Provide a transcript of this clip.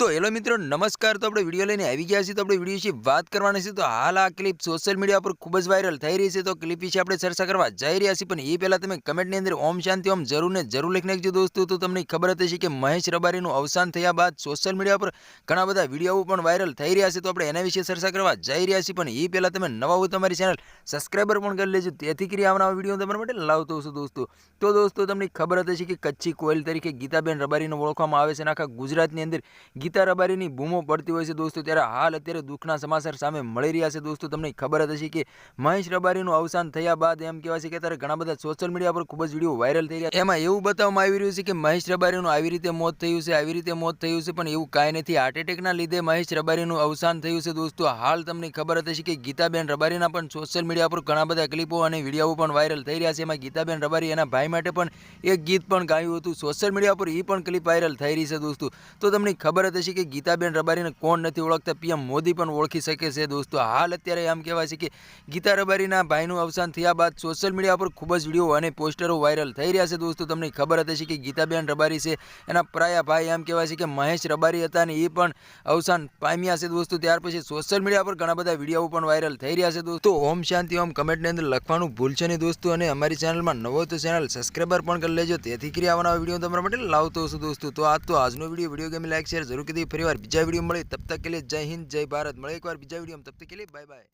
તો હેલો મિત્રો, નમસ્કાર. તો આપણે વીડિયો લઈને આવી ગયા છીએ. તો આપણે વીડિયો વિશે વાત કરવાની છે તો હાલ આ ક્લિપ સોશિયલ મીડિયા પર ખૂબ જ વાયરલ થઈ રહી છે. તો ક્લિપ વિશે આપણે ચર્ચા કરવા જઈ રહ્યા છીએ. પણ એ પહેલાં તમે કમેન્ટની અંદર ઓમ શાંતિ, ઓમ જરૂર ને જરૂર લખી નાખજો દોસ્તો. તો તમને ખબર હતી છે કે મહેશ રબારીનું અવસાન થયા બાદ સોશિયલ મીડિયા પર ઘણા બધા વીડિયો પણ વાયરલ થઈ રહ્યા છે. તો આપણે એના વિશે ચર્ચા કરવા જઈ રહ્યા છીએ. પણ એ પહેલાં તમે નવા હોય તમારી ચેનલ સબસ્ક્રાઈબર પણ કરી લેજો. તેથી કરી આવનારા વીડિયો તમારા માટે લાવતો છું દોસ્તો. તો દોસ્તો, તમને ખબર હતી છે કે કચ્છી કોયલ તરીકે ગીતાબેન રબારીને ઓળખવામાં આવે છે. આખા ગુજરાતની અંદર ગીતા રબારીની બૂમો પડતી હોય છે દોસ્તો, ત્યારે હાલ અત્યારે દુઃખના સમાચાર સામે મળી રહ્યા છે દોસ્તો. તમને ખબર જ હશે કે મહેશ રબારીનું અવસાન થયા બાદ એમ કહેવાય છે કે અત્યારે ઘણા બધા સોશિયલ મીડિયા પર ખૂબ જ વીડિયો વાયરલ થઈ રહ્યા એમાં એવું બતાવવામાં આવી રહ્યું છે કે મહેશ રબારીનું આવી રીતે મોત થયું છે, આવી રીતે મોત થયું છે, પણ એવું કાંઈ નથી. હાર્ટ એટેકના લીધે મહેશ રબારીનું અવસાન થયું છે દોસ્તો. હાલ તમને ખબર હશે કે ગીતાબેન રબારીના પણ સોશિયલ મીડિયા પર ઘણા બધા ક્લિપો અને વીડિયો પણ વાયરલ થઈ રહ્યા છે. એમાં ગીતાબેન રબારી એના ભાઈ માટે પણ એક ગીત પણ ગાયું હતું. સોશિયલ મીડિયા પર એ પણ ક્લિપ વાયરલ થઈ રહી છે દોસ્તો. તો તમને ખબર જ હશે કે ગીતાબેન રબારીને કોણ નથી ઓળખતા, પીએમ મોદી પણ ઓળખી શકે છે દોસ્તો. હાલ અત્યારે એમ કહેવાય છે કે ગીતા રબારીના ભાઈનું અવસાન થયા બાદ સોશિયલ મીડિયા પર ખૂબ જ વીડિયો અને પોસ્ટરો વાયરલ થઈ રહ્યા છે દોસ્તો. તમને ખબર હતી હશે કે ગીતાબેન રબારી છે, એના પ્રાયા ભાઈ એમ કહેવાય છે કે મહેશ રબારી હતા અને એ પણ અવસાન પામ્યા છે દોસ્તો. ત્યાર પછી સોશિયલ મીડિયા પર ઘણા બધા વીડિયો પણ વાયરલ થઈ રહ્યા છે દોસ્તો. ઓમ શાંતિ, ઓમ કમેન્ટની અંદર લખવાનું ભૂલશે નહીં દોસ્તો અને અમારી ચેનલમાં નવો તો ચેનલ સબસ્ક્રાઈબર પણ કરી લેજો. તેથી કરી આવવાના વીડિયો તમારા માટે લાવતો છું દોસ્તો. તો આ તો આજનો video. Video game like, share જરૂર કીધી, ફરીવાર બીજા વીડિયો મળે તબ તક કે લીએ જય હિન્દ, જય ભારત. મળે એકવાર બીજા વીડિયો તબ તક કે લીએ બાય બાય.